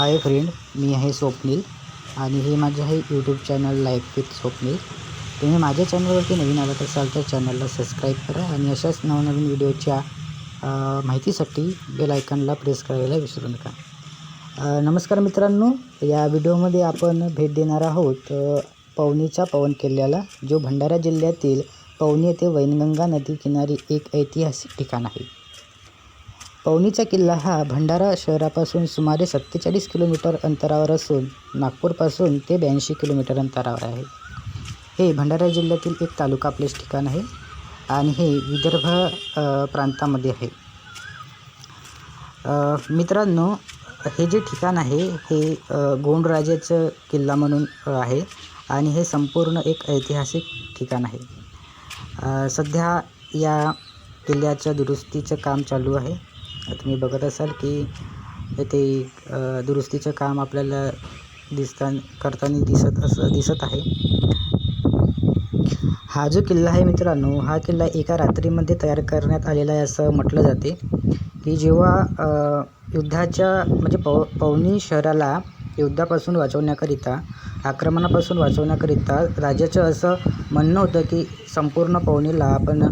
Hi friend मी आहे स्वप्नील आणि हे माझे आहे YouTube channel life with Swapnil. तुम्ही माझ्या चॅनलवरती नवीन आलात असाल तर चॅनलला सबस्क्राईब करा आणि अशाच नवनवीन व्हिडिओच्या माहितीसाठी बेल आयकॉनला प्रेस करायला विसरू नका. नमस्कार मित्रांनो या व्हिडिओमध्ये आपण भेट देणार आहोत पवनीच्या पवन किल्ल्याला जो भंडारा जिल्ह्यातील पवनी येथे वैनगंगा नदी किनारी एक ऐतिहासिक ठिकाण आहे. पवनीचा किल्ला हा भंडारा शहरापासून सुमारे सत्तेचाळीस किलोमीटर अंतरावर असून नागपूरपासून ते ब्याऐंशी किलोमीटर अंतरावर आहे. हे भंडारा जिल्ह्यातील एक तालुका प्लेस ठिकाण आहे आणि हे विदर्भ प्रांतामध्ये आहे. मित्रांनो हे जे ठिकाण आहे हे अ, गोंडराजाचं किल्ला म्हणून आहे आणि हे संपूर्ण एक ऐतिहासिक ठिकाण आहे. सध्या या किल्ल्याच्या दुरुस्तीचं काम चालू आहे. तुम्ही बघत असाल की येथे दुरुस्तीचं काम आपल्याला दिसता करताना दिसत असं दिसत आहे. हा जो किल्ला आहे मित्रांनो हा किल्ला एका रात्रीमध्ये तयार करण्यात आलेला आहे असं म्हटलं जाते. की जेव्हा युद्धाच्या म्हणजे पव पवनी शहराला युद्धापासून वाचवण्याकरिता आक्रमणापासून वाचवण्याकरिता राजाचं असं म्हणणं होतं की संपूर्ण पवनीला आपण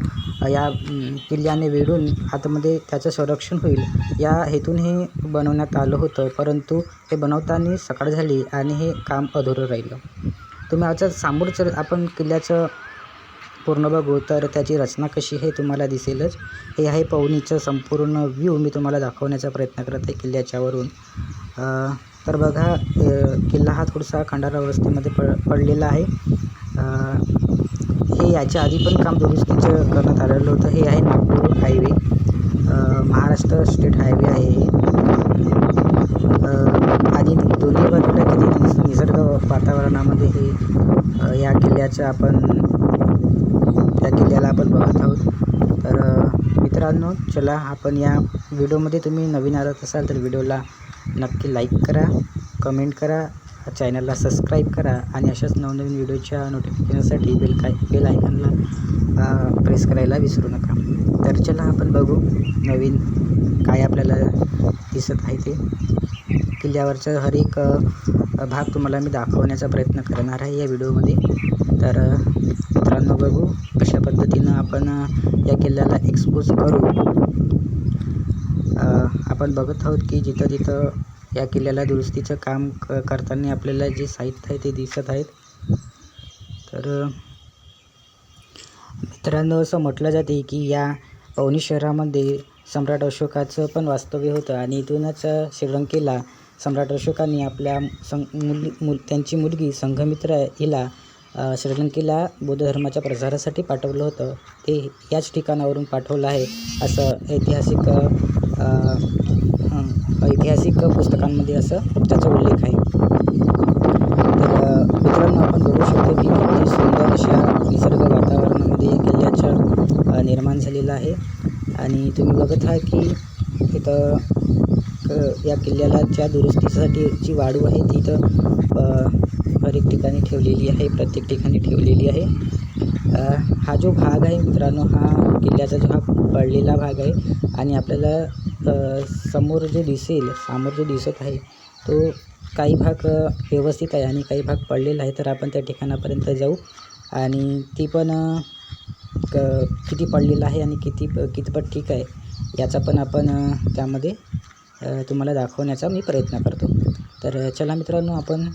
या किल्ल्याने वेढून आतमध्ये त्याचं संरक्षण होईल. या हेतून हे बनवण्यात आलं होतं परंतु हे बनवताना सकाळ झाली आणि हे काम अधुरं राहिलं. तुम्ही आता समोरचं आपण किल्ल्याचं पूर्ण बघू तर त्याची रचना कशी हे तुम्हाला दिसेलच. हे आहे पवनीचं संपूर्ण व्ह्यू मी तुम्हाला दाखवण्याचा प्रयत्न करत आहे किल्ल्याच्यावरून. तर बघा किल्ला हा थोडासा खंडारा अवस्थेमध्ये पड पडलेला आहे. हे याच्या आधी पण काम दुरुस्तीचं करण्यात आलेलं होतं. हे आहे Nagpur highway. Maharashtra state highway आहे आणि दोन्ही बाजूला किती निस- निसर्ग वातावरणामध्ये हे या किल्ल्याचं आपण या किल्ल्याला आपण बघत आहोत. तर मित्रांनो चला आपण या व्हिडिओमध्ये तुम्ही नवीन आलात असाल तर व्हिडिओला नक्की लाईक करा कमेंट करा चॅनलला सबस्क्राईब करा आणि अशाच नवनवीन व्हिडिओच्या नोटिफिकेशनसाठी बेल काय बेल आयकनला प्रेस करायला विसरू नका. तर चला आपण बघू नवीन काय आपल्याला दिसत आहे ते. किल्ल्यावरचा हर एक भाग तुम्हाला मी दाखवण्याचा प्रयत्न करणार आहे या व्हिडिओमध्ये तर मित्रांनो बघू अशा पद्धतीनं आपण या किल्ल्याला एक्सपोज करू. आपण बघत आहोत की जिथं जिथं या किल्ल्याला दुरुस्तीचं काम क करताना आपल्याला जे साहित्य आहे ते दिसत आहेत. तर मित्रांनो असं म्हटलं जाते की या पवनी शहरामध्ये सम्राट अशोकाचं पण वास्तव्य होतं आणि इथूनच श्रीलंकेला सम्राट अशोकांनी आपल्या सं मुली मुल त्यांची मुलगी संघमित्र हिला श्रीलंकेला बौद्ध धर्माच्या प्रसारासाठी पाठवलं होतं. ते याच ठिकाणावरून पाठवलं आहे असं ऐतिहासिक ऐतिहासिक पुस्तकांमध्ये असं त्याचा उल्लेख आहे. तर मित्रांनो आपण बघू शकतो की किती सुंदर अशा निसर्ग वातावरणामध्ये या किल्ल्याचं निर्माण झालेलं आहे. आणि तुम्ही बघत आहात की इथं क- या किल्ल्याला ज्या दुरुस्तीसाठी जी वाढू आहे ती इथं प्रत्येक हर एक ठिकाणी ठेवलेली आहे प्रत्येक ठिकाणी ठेवलेली आहे. हा जो भाग आहे मित्रांनो हा किल्ल्याचा जो हा पडलेला भाग आहे आणि आपल्याला समोर जे दिसेल समोर जे दिसत आहे तो काही भाग व्यवस्थित आहे आणि काही भाग पडलेला आहे तर आपण त्या ठिकाणापर्यंत जाऊ. आणि ती पण क किती पडलेलं आहे आणि किती कितपत ठीक आहे याचा पण आपण त्यामध्ये तुम्हाला दाखवण्याचा मी प्रयत्न करतो. तर चला मित्रांनो आपण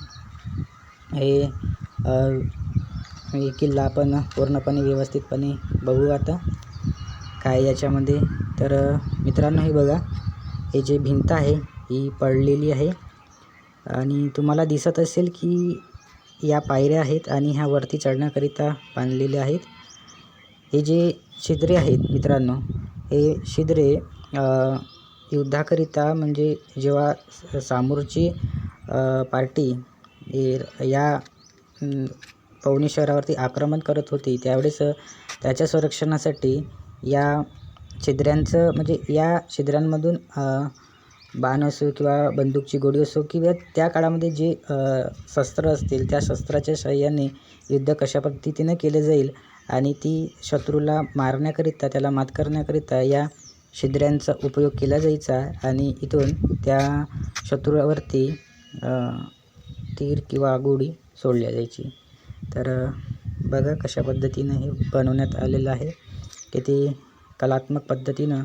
हे हे किल्ला आपण पूर्णपणे व्यवस्थितपणे बघू आता. काय याच्यामध्ये तर मित्रांनो हे बघा. हे जे भिंत आहे ही पडलेली आहे. आणि तुम्हाला दिसत असेल की या पायऱ्या आहेत आणि ह्या वरती चढण्याकरिता बांधलेल्या आहेत. हे जे छिद्रे आहेत मित्रांनो हे छिद्रे युद्धाकरिता म्हणजे जेव्हा सामोरची पार्टी या पवनी शहरावरती आक्रमण करत होती त्यावेळेस त्याच्या संरक्षणासाठी या छिद्र्यांचं म्हणजे या छिद्रांमधून बाण असो किंवा बंदूकची गोळी असो किंवा त्या काळामध्ये जे शस्त्र असतील त्या शस्त्राच्या साहाय्याने युद्ध कशा पद्धतीनं केलं जाईल आणि ती शत्रूला मारण्याकरिता त्याला मात करण्याकरिता या छिद्रांचा उपयोग केला जायचा आणि इथून त्या शत्रूवरती तीर किंवा गोळी सोडल्या जायची. तर बघा कशा पद्धतीनं हे बनवण्यात आलेलं आहे. किती कलात्मक पद्धतीनं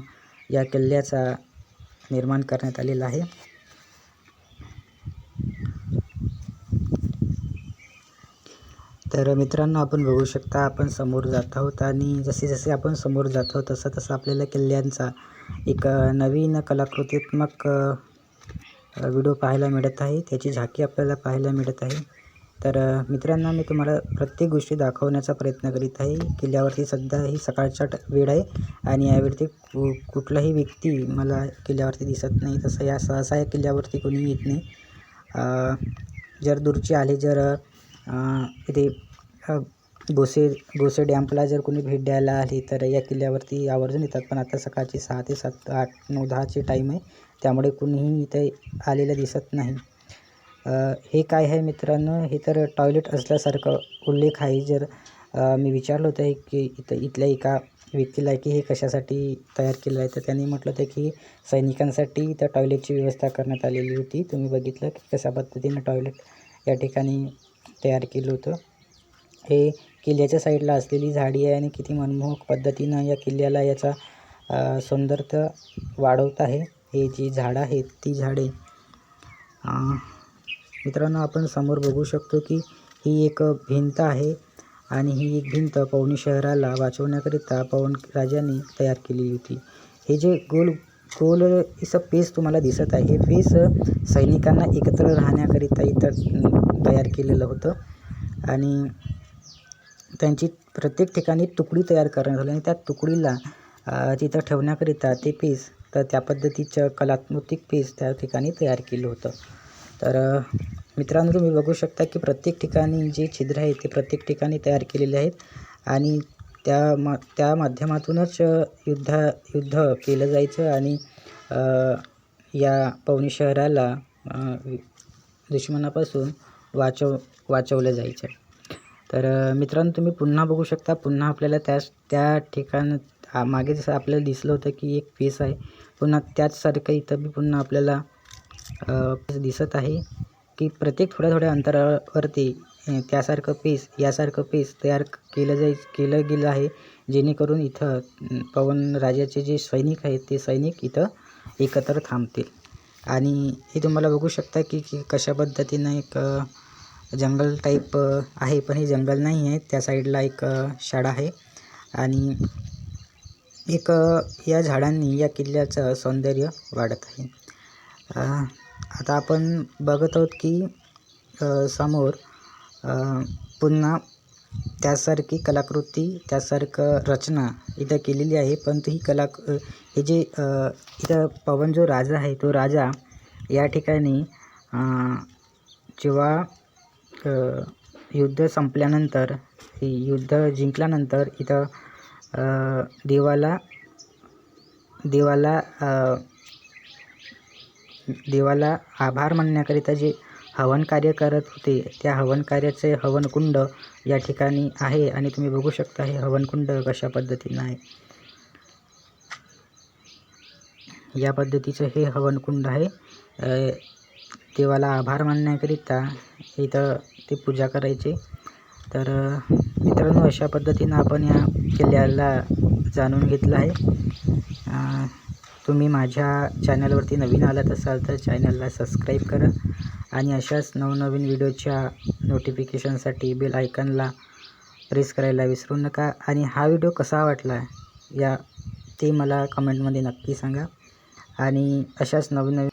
या किल्ल्याचा निर्माण करण्यात आलेला आहे. तर मित्रांनो आपण बघू शकता आपण समोर जात आहोत आणि जसे जसे आपण समोर जात आहोत तसं तसं आपल्याला किल्ल्यांचा एक नवीन कलाकृतीत्मक व्हिडिओ पाहायला मिळत आहे. त्याची झाकी आपल्याला पाहायला मिळत आहे. तर मित्रांना मित्रांनो मी तुम्हाला प्रत्येक गोष्टी दाखवण्याचा प्रयत्न करीत आहे. किल्ल्यावरती सध्या ही सकाळचा ट वेळ आहे आणि यावेळी कु कुठलाही व्यक्ती मला किल्ल्यावरती दिसत नाही. तसं या सहसा या किल्ल्यावरती कोणी येत नाही. जर दूरचे आले जर इथे गोसे गोसे डॅम्पला जर कोणी भेट द्यायला आली तर या किल्ल्यावरती आवर्जून येतात. पण आता सकाळची सहा ते सात आठ नऊ दहाचे टाईम आहे. त्यामुळे कुणीही इथे आलेलं दिसत नाही. हे काय आहे मित्रांनो? हे तर टॉयलेट असल्यासारखं उल्लेख आहे. जर मी विचारलं होतं की इथं इथल्या एका व्यक्तीला की हे कशासाठी तयार केलं आहे तर त्यांनी म्हटलं होतं की सैनिकांसाठी त्या टॉयलेटची व्यवस्था करण्यात आलेली होती. तुम्ही बघितलं की कशा पद्धतीनं टॉयलेट या ठिकाणी तयार केलं होतं. हे किल्ल्याच्या साईडला असलेली झाडी आहे आणि किती मनमोहक पद्धतीनं या किल्ल्याला याचा सौंदर्य वाढवत आहे. हे जी झाडं आहेत ती झाडे मित्रांनो आपण समोर बघू शकतो की ही एक भिंत आहे आणि ही एक भिंत पवनी शहराला वाचवण्याकरिता पवन राजांनी तयार केलेली होती. हे जे गोल गोल असं पेस तुम्हाला दिसत आहे हे पेस सैनिकांना एकत्र राहण्याकरिता इथं तयार केलेलं होतं. आणि त्यांची प्रत्येक ठिकाणी तुकडी तयार करण्यात आली आणि त्या तुकडीला तिथं ठेवण्याकरिता ते पेस तर त्या पद्धतीचं कलात्मक पेस त्या ठिकाणी तयार केलं होतं. तर मित्रांनो तुम्ही बघू शकता की प्रत्येक ठिकाणी जे छिद्र आहे ते प्रत्येक ठिकाणी तयार केलेले आहेत. आणि त्या मा त्या माध्यमातूनच युद्धा युद्ध युद्ध केलं जायचं आणि या पवनी शहराला दुश्मनापासून वाचव वाचवलं जायचं. तर मित्रांनो तुम्ही पुन्हा बघू शकता पुन्हा आपल्याला त्याच त्या ठिकाण मागे जसं आपल्याला दिसलं होतं की एक पीस आहे पुन्हा त्याचसारखं इथं बी पुन्हा आपल्याला दिसत आहे. की प्रत्येक थोड्या थोड्या अंतरावरती त्यासारखं पीस यासारखं पीस तयार केलं जाई केलं गेलं आहे जेणेकरून इथं पवन राजाचे जे सैनिक आहेत ते सैनिक इथं एकत्र थांबतील. आणि हे तुम्हाला बघू शकता की की कशा पद्धतीनं एक जंगल टाईप आहे पण हे जंगल नाही आहे. त्या साईडला एक शाळा आहे. आणि एक या झाडांनी या किल्ल्याचं सौंदर्य वाढत आहे. आता आपण बघत आहोत की समोर पुन्हा त्यासारखी कलाकृती त्यासारखं रचना इथं केलेली आहे. पण ही कला हे जे इथं पवन जो राजा आहे तो राजा या ठिकाणी जेव्हा युद्ध संपल्यानंतर युद्ध जिंकल्यानंतर इथं देवाला देवाला देवाला आभार मानण्याकरिता जे हवन कार्य करत होते त्या हवन कार्याचे हवनकुंड या ठिकाणी आहे आणि तुम्ही बघू शकता हे हवनकुंड कशा पद्धतीनं आहे. या पद्धतीचं हे हवनकुंड आहे. देवाला आभार मानण्याकरिता इथं ते पूजा करायचे. तर मित्रांनो अशा पद्धतीनं आपण या किल्ल्याला जाणून घेतलं आहे. तुम्ही माझ्या चॅनलवरती नवीन आलात असाल तर चॅनलला सबस्क्राईब करा आणि अशाच नवनवीन व्हिडिओच्या नोटिफिकेशनसाठी बेल आयकनला प्रेस करायला विसरू नका. आणि हा व्हिडिओ कसा वाटला या ते मला कमेंटमध्ये नक्की सांगा. आणि अशाच नवीन नवीन